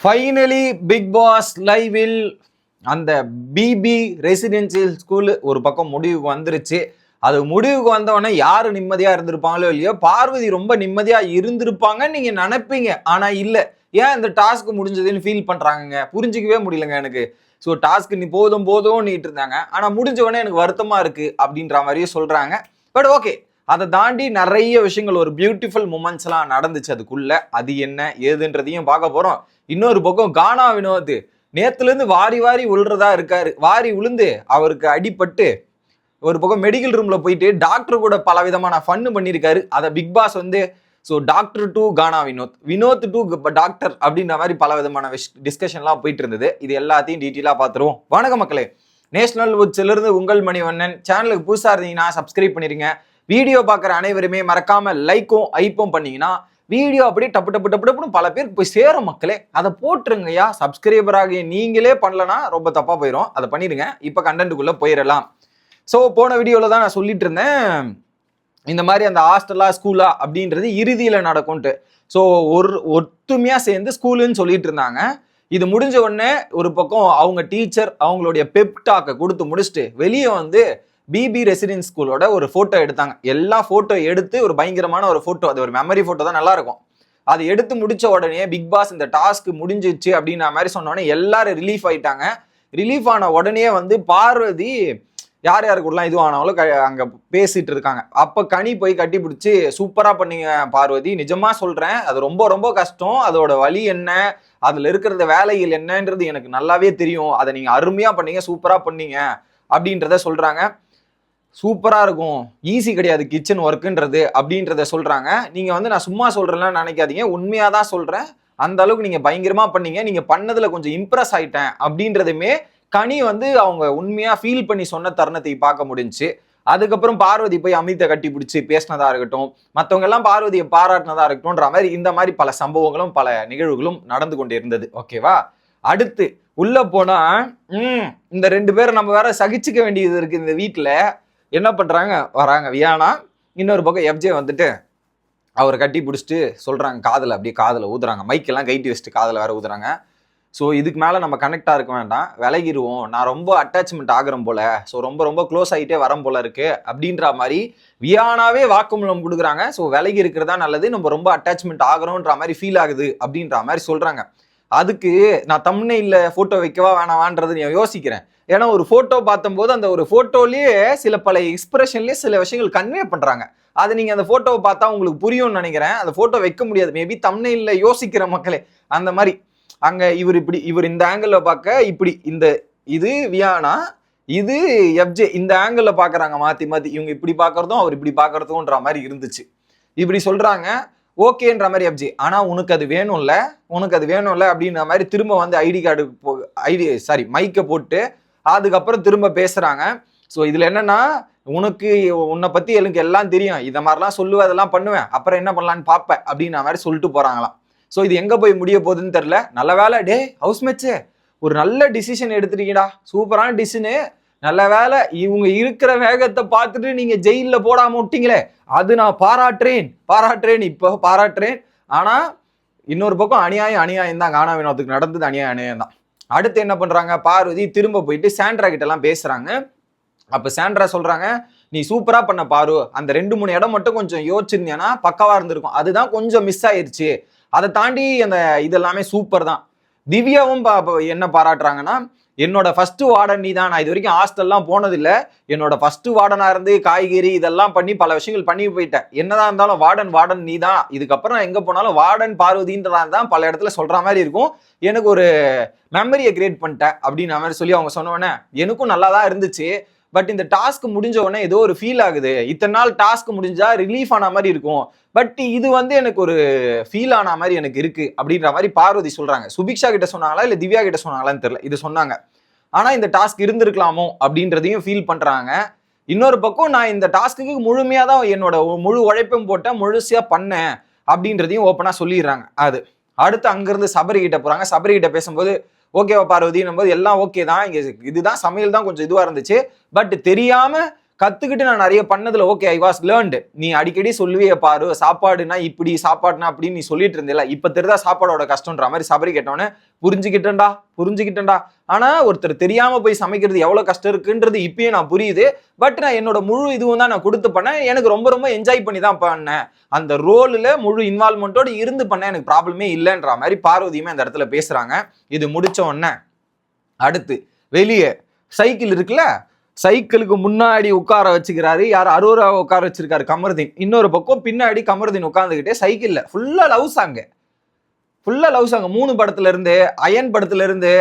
Finally big pass லைவில் அந்த BP residential school ஒரு பக்கம் முடிவுக்கு வந்துருச்சு. அது முடிவுக்கு வந்தவொடனே யார் நிம்மதியாக இருந்திருப்பாங்களோ இல்லையோ பார்வதி ரொம்ப நிம்மதியாக இருந்திருப்பாங்கன்னு நீங்கள் நினைப்பீங்க. ஆனால் இல்லை. ஏன் இந்த டாஸ்க் முடிஞ்சதுன்னு ஃபீல் பண்ணுறாங்கங்க புரிஞ்சிக்கவே முடியலங்க எனக்கு. ஸோ டாஸ்க் நீ போதும் போதும் நீட்டு இருந்தாங்க ஆனால் முடிஞ்சவொடனே எனக்கு வருத்தமாக இருக்குது அப்படின்ற மாதிரியே சொல்கிறாங்க பட் ஓகே அதை தாண்டி நிறைய விஷயங்கள் ஒரு பியூட்டிஃபுல் மூமெண்ட்ஸ்லாம் நடந்துச்சு அதுக்குள்ளே. அது என்ன ஏதுன்றதையும் பார்க்க போகிறோம் இன்னொரு பக்கம் கானா வினோத் நேத்துலேருந்து வாரி வாரி உழுறதா இருக்காரு. வாரி உளுந்து அவருக்கு அடிபட்டு ஒரு பக்கம் மெடிக்கல் ரூம்ல போயிட்டு டாக்டர் கூட பல விதமான ஃபன்னு பண்ணியிருக்காரு அதை பிக் பாஸ் வந்து so doctor to Gaana Vinoth. Vinoth to doctor அப்படின்ற மாதிரி பல விதமான டிஸ்கஷன்லாம் போயிட்டு இருந்தது. இது எல்லாத்தையும் டீட்டெயிலாக பார்த்துருவோம் வணக்க மக்களே. நேஷனல் உச்சிலிருந்து இருந்து உங்கள் மணிவண்ணன். சேனலுக்கு புதுசாக இருந்தீங்கன்னா சப்ஸ்கிரைப் பண்ணிடுங்க வீடியோ பார்க்குற அனைவருமே மறக்காமல் லைக்கும் ஐப்பும் பண்ணிங்கன்னா வீடியோ அப்படியே டப்பு டப்பு டப்பு டப்புன்னு பல பேருக்கு போய் சேரும் மக்களே. அதை போட்டுருங்கய்யா. சப்ஸ்கிரைபர் ஆகிய நீங்களே பண்ணலன்னா ரொம்ப தப்பாக போயிடும் அதை பண்ணிடுங்க இப்போ கண்டென்ட்டுக்குள்ள போயிடலாம் ஸோ போன வீடியோவில் தான் நான் சொல்லிட்டு இருந்தேன். இந்த மாதிரி அந்த ஹாஸ்டலா ஸ்கூலா அப்படின்றது இறுதியில் நடக்கும்ட்டு ஸோ ஒரு ஒத்துமையாக சேர்ந்து ஸ்கூலுன்னு சொல்லிட்டு இருந்தாங்க. இது முடிஞ்ச உடனே ஒரு பக்கம் அவங்க டீச்சர் அவங்களுடைய பெப்டாக்கை கொடுத்து முடிச்சுட்டு வெளியே வந்து பிபி ரெசிடென்ஸ் ஸ்கூலோட ஒரு ஃபோட்டோ எடுத்தாங்க. எல்லா ஃபோட்டோ எடுத்து ஒரு பயங்கரமான ஒரு ஃபோட்டோ அது ஒரு மெமரி ஃபோட்டோ தான் நல்லா இருக்கும் அது எடுத்து முடிச்ச உடனே பிக் பாஸ் இந்த டாஸ்க் முடிஞ்சிச்சு அப்படின்ற மாதிரி சொன்னோடனே எல்லாரும் ரிலீஃப் ஆயிட்டாங்க. ரிலீஃப் ஆன உடனே வந்து பார்வதி யார் யார் கூடலாம் இதுவானாலும் க அங்கே பேசிட்டு இருக்காங்க. அப்போ கனி போய் கட்டி பிடிச்சி சூப்பராக பண்ணீங்க பார்வதி நிஜமாக சொல்கிறேன் அது ரொம்ப ரொம்ப கஷ்டம். அதோட வழி என்ன? அதில் இருக்கிறத வேலைகள் என்னன்றது எனக்கு நல்லாவே தெரியும். அதை நீங்கள் அருமையாக பண்ணீங்க சூப்பராக பண்ணீங்க. அப்படின்றத சொல்கிறாங்க சூப்பராக இருக்கும். ஈஸி கிடையாது கிச்சன் ஒர்க்குன்றது அப்படின்றத சொல்கிறாங்க நீங்கள் வந்து நான் சும்மா சொல்கிறேன்லாம் நினைக்காதீங்க. உண்மையாக தான் சொல்கிறேன் அந்த அளவுக்கு நீங்கள் பயங்கரமாக பண்ணீங்க. நீங்கள் பண்ணதில் கொஞ்சம் இம்ப்ரெஸ் ஆயிட்டேன் அப்படின்றதுமே கனி வந்து அவங்க உண்மையாக ஃபீல் பண்ணி சொன்ன தருணத்தை பார்க்க முடிஞ்சு அதுக்கப்புறம் பார்வதி போய் அமித்தை கட்டி பிடிச்சி பேசினதா இருக்கட்டும் மற்றவங்க எல்லாம் பார்வதியை பாராட்டினதா இருக்கட்டும்ன்ற மாதிரி இந்த மாதிரி பல சம்பவங்களும் பல நிகழ்வுகளும் நடந்து கொண்டு இருந்தது. ஓகேவா அடுத்து உள்ள போனால் இந்த ரெண்டு பேரும் நம்ம வேற சகிச்சுக்க வேண்டியது இருக்கு இந்த வீட்டில் என்ன பண்ணுறாங்க வராங்க. வியானா இன்னொரு பக்கம் எஃப்ஜே வந்துட்டு அவர் கட்டி பிடிச்சிட்டு சொல்கிறாங்க காதில் அப்படியே காதில் ஊதுறாங்க. மைக்கெல்லாம் கைட்டி வச்சுட்டு காதில் வேறு ஊதுறாங்க. ஸோ இதுக்கு மேலே நம்ம கனெக்டாக இருக்க வேண்டாம். விலகிருவோம். நான் ரொம்ப அட்டாச்மெண்ட் ஆகிறோம் போல. ஸோ ரொம்ப ரொம்ப க்ளோஸ் ஆகிட்டே வரம் போல இருக்குது அப்படின்ற மாதிரி வியானாவே வாக்குமூலம் கொடுக்குறாங்க. ஸோ விலகி இருக்கிறதா நல்லது. நம்ம ரொம்ப அட்டாச்மெண்ட் ஆகிறோன்ற மாதிரி ஃபீல் ஆகுது அப்படின்ற மாதிரி சொல்கிறாங்க அதுக்கு நான் தம்னையில் ஃபோட்டோ வைக்கவா வேணாவான்றது நான் யோசிக்கிறேன். ஏன்னா ஒரு ஃபோட்டோ பார்த்தம்போது அந்த ஒரு ஃபோட்டோலேயே சில பல எக்ஸ்பிரஷன்லேயே சில விஷயங்கள் கன்வே பண்ணுறாங்க அது நீங்கள் அந்த ஃபோட்டோவை பார்த்தா உங்களுக்கு புரியும்னு நினைக்கிறேன். அந்த ஃபோட்டோ வைக்க முடியாது. மேபி தம்னையில் யோசிக்கிற மக்களே அந்த மாதிரி. அங்கே இவர் இப்படி இவர் இந்த ஆங்கிளில் பார்க்க இப்படி இந்த இது வியானா இது எஃப்ஜே இந்த ஆங்கிளில் பார்க்குறாங்க மாற்றி மாற்றி இவங்க இப்படி பார்க்குறதும் அவர் இப்படி பார்க்குறதுன்ற மாதிரி இருந்துச்சு. இப்படி சொல்கிறாங்க ஓகேன்ற மாதிரி எஃப்ஜி ஆனால் உனக்கு அது வேணும்ல உனக்கு அது வேணும்ல அப்படின்ற மாதிரி திரும்ப வந்து ஐடி கார்டு போ ஐடி சாரி மைக்கை போட்டு அதுக்கப்புறம் திரும்ப பேசுகிறாங்க ஸோ இதில் என்னன்னா உனக்கு உன்னை பற்றி எனக்கு எல்லாம் தெரியும். இதை மாதிரிலாம் சொல்லுவேன் அதெல்லாம் பண்ணுவேன். அப்புறம் என்ன பண்ணலான்னு பார்ப்பேன் அப்படின்ற மாதிரி சொல்லிட்டு போகிறாங்களாம் ஸோ இது எங்கே போய் முடிய போகுதுன்னு தெரில நல்ல வேலை. டே ஹவுஸ் மேட்ச்சு ஒரு நல்ல டிசிஷன் எடுத்துட்டீங்கடா. சூப்பரான டிசிஷனு நல்ல வேலை. இவங்க இருக்கிற வேகத்தை பார்த்துட்டு நீங்க ஜெயில போடாம விட்டீங்களே அது நான் பாராட்டுறேன். பாராட்டுறேன். இப்போ பாராட்டுறேன். ஆனா இன்னொரு பக்கம் அநியாயம் அநியாயம் தான் கானா வினோத்துக்கு நடந்தது அநியாயம் அநியாயம் தான் அடுத்து என்ன பண்ணுறாங்க பார்வதி திரும்ப போயிட்டு சாண்ட்ரா கிட்டலாம் பேசுகிறாங்க அப்போ சாண்ட்ரா சொல்கிறாங்க நீ சூப்பராக பண்ண பாரு. அந்த ரெண்டு மூணு இடம் மட்டும் கொஞ்சம் யோசிச்சிருந்தேன்னா பக்கவாக இருந்திருக்கும். அதுதான் கொஞ்சம் மிஸ் ஆயிடுச்சு அதை தாண்டி அந்த இதெல்லாமே சூப்பர் தான். திவ்யாவும் என்ன பாராட்டுறாங்கன்னா என்னோட ஃபர்ஸ்ட் வார்டன் நீ தான் நான் இது வரைக்கும் ஹாஸ்டல்லாம் போனதில்லை. என்னோட ஃபர்ஸ்ட் வார்டனாக இருந்து காய்கறி இதெல்லாம் பண்ணி பல விஷயங்கள் பண்ணி போயிட்டேன். என்னதான் இருந்தாலும் வார்டன் வார்டன் நீ தான் இதுக்கப்புறம் நான் போனாலும் வார்டன் பார்வதின்றதா தான் பல இடத்துல சொல்கிற மாதிரி இருக்கும். எனக்கு ஒரு மெமரியை கிரியேட் பண்ணிட்டேன் அப்படின்ற மாதிரி சொல்லி அவங்க சொன்ன எனக்கும் நல்லா தான் இருந்துச்சு. பட் இந்த டாஸ்க் முடிஞ்ச உடனே ஏதோ ஒரு ஃபீல் ஆகுது. இத்தனை நாள் டாஸ்க் முடிஞ்சா ரிலீஃப் ஆன மாதிரி இருக்கும். பட் இது வந்து எனக்கு ஒரு ஃபீல் ஆன மாதிரி எனக்கு இருக்கு அப்படின்ற மாதிரி பார்வதி சொல்றாங்க. சுபிக்ஷா கிட்ட சொன்னாங்களா இல்ல திவ்யா கிட்ட சொன்னாங்களான்னு தெரியல. இது சொன்னாங்க. ஆனா இந்த டாஸ்க் இருந்திருக்கலாமோ அப்படின்றதையும் ஃபீல் பண்றாங்க. இன்னொரு பக்கம் நான் இந்த டாஸ்க்கு முழுமையா தான் என்னோட முழு உழைப்பும் போட்டேன் முழுசா பண்ணேன் அப்படின்றதையும் ஓப்பனா சொல்லிடுறாங்க. அது. அடுத்து அங்கிருந்து சபரி கிட்ட போறாங்க. சபரி கிட்ட பேசும்போது ஓகேவா பார்வதினும் போது எல்லாம் ஓகே தான் இங்கே இதுதான் சமையல் தான் கொஞ்சம் இதுவாக இருந்துச்சு. பட் தெரியாமல் கத்துக்கிட்டு நான் நிறைய பண்ணதுல ஓகே ஐ வாஸ் லேர்ன்டு நீ அடிக்கடி சொல்லுவே பாரு சாப்பாடுனா இப்படி சாப்பாடுனா அப்படின்னு நீ சொல்லிட்டு இருந்தில்ல இப்ப தெரிதா சாப்பாடோட கஷ்டம்ன்ற மாதிரி சபரி கேட்டவொடனே புரிஞ்சுக்கிட்டேன்டா புரிஞ்சுக்கிட்டேன்டா. ஆனா ஒருத்தர் தெரியாம போய் சமைக்கிறது எவ்வளவு கஷ்டம் இருக்குன்றது இப்பயும் நான் புரியுது. பட் நான் என்னோட முழு இதுவும் தான் நான் கொடுத்து பண்ணேன். எனக்கு ரொம்ப ரொம்ப என்ஜாய் பண்ணி தான் பண்ணேன். அந்த ரோலில் முழு இன்வால்மெண்ட்டோட இருந்து பண்ண எனக்கு ப்ராப்ளமே இல்லைன்ற மாதிரி பார்வதியுமே அந்த இடத்துல பேசுறாங்க. இது முடிச்ச உடனே அடுத்து வெளியே சைக்கிள் இருக்குல்ல சைக்கிளுக்கு முன்னாடி உட்கார வச்சுக்கிறாரு. யார் அரோரா உட்கார வச்சிருக்காரு? கமருதீன். இன்னொரு பக்கம் பின்னாடி கமருதீன் உட்காந்துக்கிட்டே சைக்கிள்ல. ஃபுல்லா லவ் சாங்க ஃபுல்லா லவ் சாங் மூணு படத்துல இருந்து அயன் படத்துல இருந்து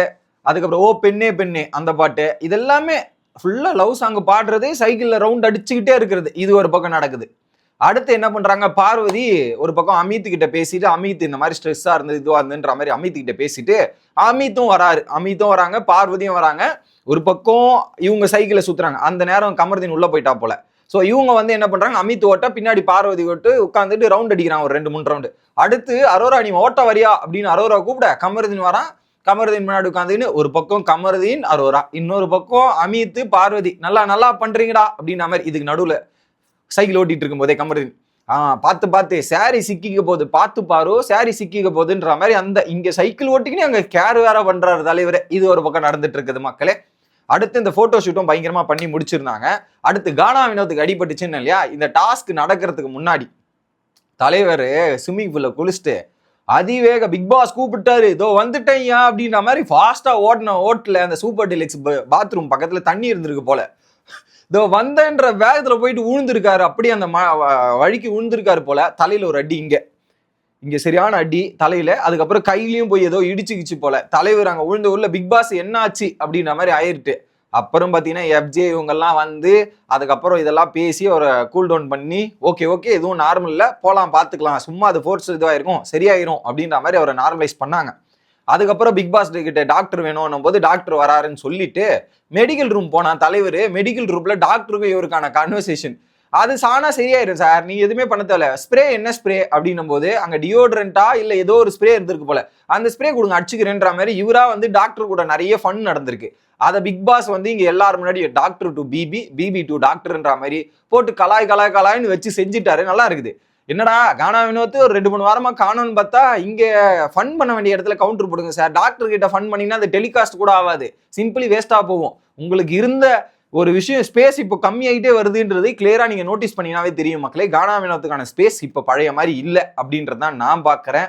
அதுக்கப்புறம் ஓ பெண்ணே பெண்ணே அந்த பாட்டு. இதெல்லாமே ஃபுல்லா லவ் சாங் பாடுறதே சைக்கிள்ல ரவுண்ட் அடிச்சுக்கிட்டே இருக்கிறது. இது ஒரு பக்கம் நடக்குது. அடுத்து என்ன பண்றாங்க? பார்வதி ஒரு பக்கம் அமித் கிட்ட பேசிட்டு அமித் இந்த மாதிரி ஸ்ட்ரெஸ்ஸா இருந்தது இதுவா இருந்துன்ற மாதிரி அமித் கிட்ட பேசிட்டு அமித்தும் வராரு. அமித்தும் வராங்க பார்வதியும் வராங்க. ஒரு பக்கம் இவங்க சைக்கிளை சுற்றுறாங்க அந்த நேரம் கமர்தீன் உள்ளே போயிட்டா போல. ஸோ இவங்க வந்து என்ன பண்ணுறாங்க அமித் ஓட்ட பின்னாடி பார்வதி ஓட்டு உட்காந்துட்டு ரவுண்ட் அடிக்கிறான் ஒரு ரெண்டு மூணு ரவுண்டு அடுத்து அரோரா நீ ஓட்ட வரியா? அப்படின்னு அரோரா கூப்பிட கமருதீன் வரான். கமருதீன் முன்னாடி உட்காந்துன்னு ஒரு பக்கம் கமருதீன் அரோரா. இன்னொரு பக்கம் அமித் பார்வதி. நல்லா நல்லா பண்ணுறீங்கடா அப்படின்ற மாதிரி இதுக்கு நடுவில் சைக்கிள் ஓட்டிகிட்டு இருக்கும் போதே கமருதீன். ஆ பார்த்து பார்த்து சாரி சிக்கிக்க போகுது. பார்த்து பாரு சாரி சிக்கிக்க போகுதுன்ற மாதிரி அந்த இங்கே சைக்கிள் ஓட்டிக்கினே அங்கே கேர் வேற பண்ணுறாரு தலைவர். இது ஒரு பக்கம் நடந்துட்டு இருக்குது மக்களே. அடுத்து இந்த போட்டோ ஷூட்டும் பயங்கரமா பண்ணி முடிச்சிருந்தாங்க. அடுத்து கானா வினோத்துக்கு அடிபட்டுச்சுன்னு இல்லையா? இந்த டாஸ்க் நடக்கிறதுக்கு முன்னாடி தலைவர் ஸ்விம்மிங் பூல்ல குளிச்சுட்டு அதிவேக பிக் பாஸ் கூப்பிட்டாரு. இதோ வந்துட்டேன்யா அப்படின்ற மாதிரி ஃபாஸ்டா ஓடின ஓட்டில் அந்த சூப்பர் டிலக்ஸ் பாத்ரூம் பக்கத்துல தண்ணி இருந்திருக்கு போல. இதோ வந்தேன்ற வேகத்துல போயிட்டு விழுந்திருக்காரு அப்படியே அந்த ம- வ- வழிக்கு விழுந்திருக்காரு போல. தலையில ஒரு அடி இங்கே. இங்கே சரியான அடி தலையில. அதுக்கப்புறம் கையிலையும் போய் ஏதோ இடிச்சுக்கிச்சு போல. தலைவர் அங்கே உழுந்த ஊர்ல பிக் பாஸ் என்ன ஆச்சு அப்படின்ற மாதிரி ஆயிருட்டு. அப்புறம் பார்த்தீங்கன்னா எஃப்ஜே இவங்கெல்லாம் வந்து அதுக்கப்புறம் இதெல்லாம் பேசி ஒரு கூல் டவுன் பண்ணி ஓகே ஓகே எதுவும் நார்மல் போகலாம் பார்த்துக்கலாம் சும்மா அது ஃபோர்ஸ் இதுவாயிருக்கும் சரியாயிரும். அப்படின்ற மாதிரி அவரை நார்மலைஸ் பண்ணாங்க. அதுக்கப்புறம் பிக் பாஸ் கிட்ட டாக்டர் வேணும்னும் போது டாக்டர் வராருன்னு சொல்லிட்டு மெடிக்கல் ரூம் போனான் தலைவர். மெடிக்கல் ரூம்ல டாக்டருக்கும் இவருக்கான கன்வர்சேஷன் அது சானா சரியாயிடும் சார். நீ எதுவுமே பண்ண தேவையில்ல. ஸ்ப்ரே என்ன ஸ்ப்ரே அப்படின்னும் போது அங்க டியோட்ரண்டா இல்ல ஏதோ ஒரு ஸ்ப்ரே இருந்திருக்கு போல. அந்த ஸ்ப்ரே கொடுங்க அடிச்சுக்கிறேன்ற மாதிரி இவரா வந்து டாக்டர் கூட நிறைய ஃபன் நடந்திருக்கு. அதை பிக் பாஸ் வந்து இங்க எல்லாரும் முன்னாடி doctor to BB BB to டாக்டர்ன்ற மாதிரி போட்டு கலாய் கலாய் கலாய்னு வச்சு செஞ்சுட்டாரு. நல்லா இருக்குது. என்னடா கானா வினோத்து ஒரு ரெண்டு மூணு வாரமா காணோன்னு பார்த்தா இங்க ஃபன் பண்ண வேண்டிய இடத்துல கவுண்டர் போடுங்க சார். டாக்டர் கிட்ட ஃபன் பண்ணீங்கன்னா அந்த டெலிகாஸ்ட் கூட ஆகாது. சிம்பிளி வேஸ்டா போகும். உங்களுக்கு இருந்த ஒரு விஷயம் ஸ்பேஸ் இப்போ கம்மியாயிட்டே வருதுன்றது கிளியராக நீங்கள் நோட்டீஸ் பண்ணினாவே தெரியும் மக்களே. கானா வினோத்துக்கான ஸ்பேஸ் இப்போ பழைய மாதிரி இல்லை அப்படின்றது தான் நான் பார்க்குறேன்.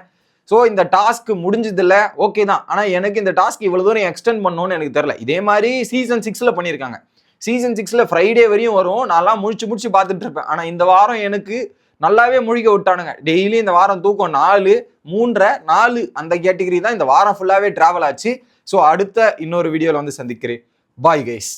ஸோ இந்த டாஸ்க் முடிஞ்சதில்ல ஓகே தான். ஆனால் எனக்கு இந்த டாஸ்க் இவ்வளோ தூரம் எக்ஸ்டெண்ட் பண்ணணும்னு எனக்கு தெரில இதே மாதிரி சீசன் சிக்ஸில் பண்ணியிருக்காங்க சீசன் சிக்ஸில் ஃப்ரைடே வரையும் வரும். நான்லாம் முடிச்சு முடிச்சு பார்த்துட்டு இருப்பேன். ஆனால் இந்த வாரம் எனக்கு நல்லாவே முழிக்க விட்டானுங்க. டெய்லி இந்த வாரம் தூக்கம் நாலு மூன்றரை நாலு அந்த கேட்டகரி தான் இந்த வாரம் ஃபுல்லாகவே ட்ராவல் ஆச்சு. ஸோ அடுத்த இன்னொரு வீடியோவில் வந்து சந்திக்கிறேன். Bye guys